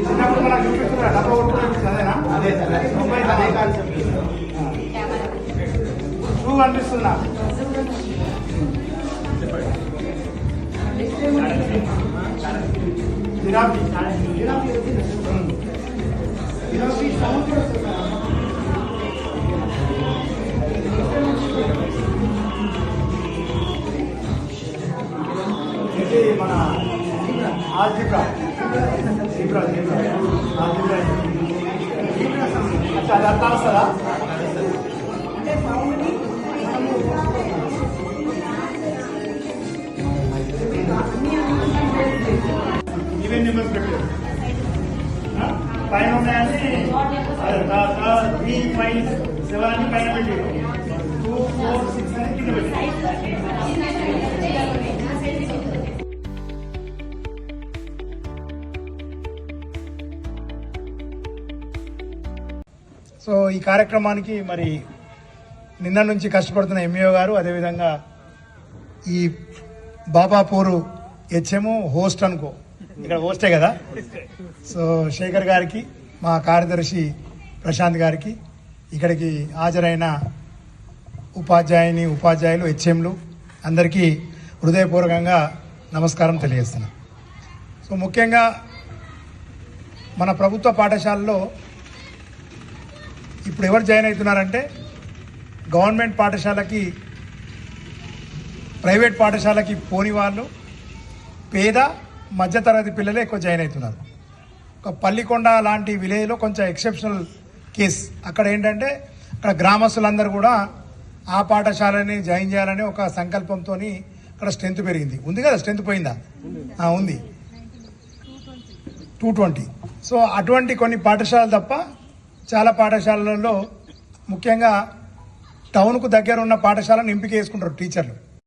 చిన్నప్పుడు మనకు చూపిస్తున్నారు డబ్బా అదేనా అదే సార్ అదే. Concept giraffe. ఇది మన ఆల్జిబ్రా జీబ్రా జీబ్రా ఆల్జిబ్రా అచ్చా అది అర్థం వస్తుందా ఈవెన్ నెంబర్స్ పెట్టారు ఆ? పైన ఉన్నాయని త్రీ ఫైవ్ సెవెన్ అని పైన పెట్టారు టూ ఫోర్ సిక్స్ సో ఈ కార్యక్రమానికి మరి నిన్న నుంచి కష్టపడుతున్న ఎంఈఓ గారు అదేవిధంగా ఈ బాబాపూరు హెచ్ఎం హోస్ట్ అనుకో ఇక్కడ హోస్టే కదా? సో శేఖర్ గారికి మా కార్యదర్శి ప్రశాంత్ గారికి ఇక్కడికి హాజరైన ఉపాధ్యాయుని ఉపాధ్యాయులు హెచ్ఎంలు అందరికీ హృదయపూర్వకంగా నమస్కారం తెలియజేస్తున్నాను సో ముఖ్యంగా మన ప్రభుత్వ పాఠశాలలో ఇప్పుడు ఎవరు జాయిన్ అవుతున్నారంటే గవర్నమెంట్ పాఠశాలకి ప్రైవేట్ పాఠశాలకి పోని వాళ్ళు పేద మధ్యతరగతి పిల్లలే ఎక్కువ జాయిన్ అవుతున్నారు. ఒక పల్లికొండ లాంటి విలేజ్లో కొంచెం ఎక్సెప్షనల్ కేస్. అక్కడ ఏంటంటే అక్కడ గ్రామస్తులందరూ కూడా ఆ పాఠశాలని జాయిన్ చేయాలని ఒక సంకల్పంతో అక్కడ స్ట్రెంత్ పెరిగింది. ఉంది కదా స్ట్రెంత్ పోయిందా? ఉంది. Two twenty. సో అటువంటి కొన్ని పాఠశాలలు తప్ప చాలా పాఠశాలలలో ముఖ్యంగా టౌన్కు దగ్గర ఉన్న పాఠశాలను ఎంపిక చేసుకుంటారు టీచర్లు.